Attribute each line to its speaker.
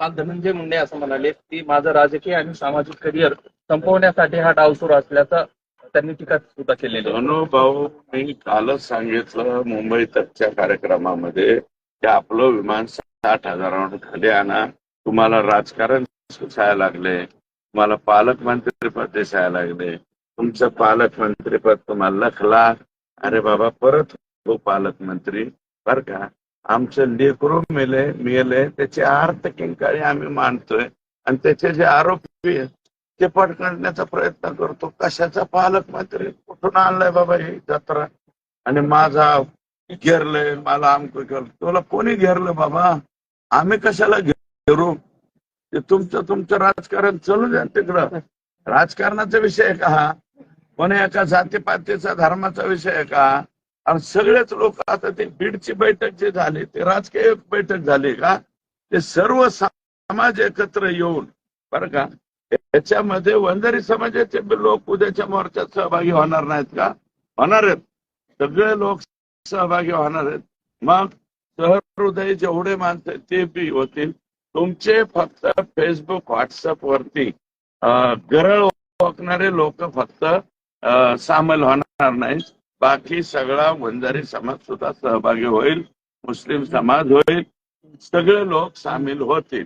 Speaker 1: काल धनंजय मुंडे असं म्हणाले की माझं राजकीय आणि सामाजिक करिअर संपवण्यासाठी हा डाव सुरू असल्याचा त्यांनी टीका सुद्धा केलेली आहे.
Speaker 2: धनु भाऊ मी कालच सांगितलं मुंबई तकच्या कार्यक्रमामध्ये की आपलं विमान साठ हजारावर खाली आणा तुम्हाला राजकारण सुसायला लागले तुम्हाला पालकमंत्रीपद दिसायला लागले तुमचं पालकमंत्रीपद तुम्हाला लखला अरे बाबा परत हो पालकमंत्री बर का आमचं लेकरू मेले मेले त्याचे अर्थ किंकाळी आम्ही मानतोय. आणि त्याचे जे आरोपी आहेत ते पडकाडण्याचा प्रयत्न करतो. कशाचा पालकमंत्री कुठून आणलाय बाबा ही जत्रा? आणि माझा घेरलंय मला आमक तुला कोणी घेरलं बाबा? आम्ही कशाला घेरू? ते तुमचं तुमचं राजकारण चालू द्या तिकडं. राजकारणाचा विषय का हा? पण एका जातीपातीचा धर्माचा विषय का? आणि सगळेच लोक आता ते बीडची बैठक जे झाली ते राजकीय बैठक झाली का ते सर्व समाज एकत्र येऊन बरं का याच्यामध्ये वंजारी समाजाचे लोक उद्याच्या मोर्चात सहभागी होणार नाहीत का? होणार आहेत. सगळे लोक सहभागी होणार आहेत. मग सहृदय जेवढे माणसं आहेत ते बी होतील. तुमचे फक्त फेसबुक व्हॉट्सअप वरती गरळ ओळखणारे लोक फक्त सामील होणार नाहीत. बाकी सगळा वंजारी समाज सुद्धा सहभागी होईल मुस्लिम समाज होईल सगळे लोक सामील होतील.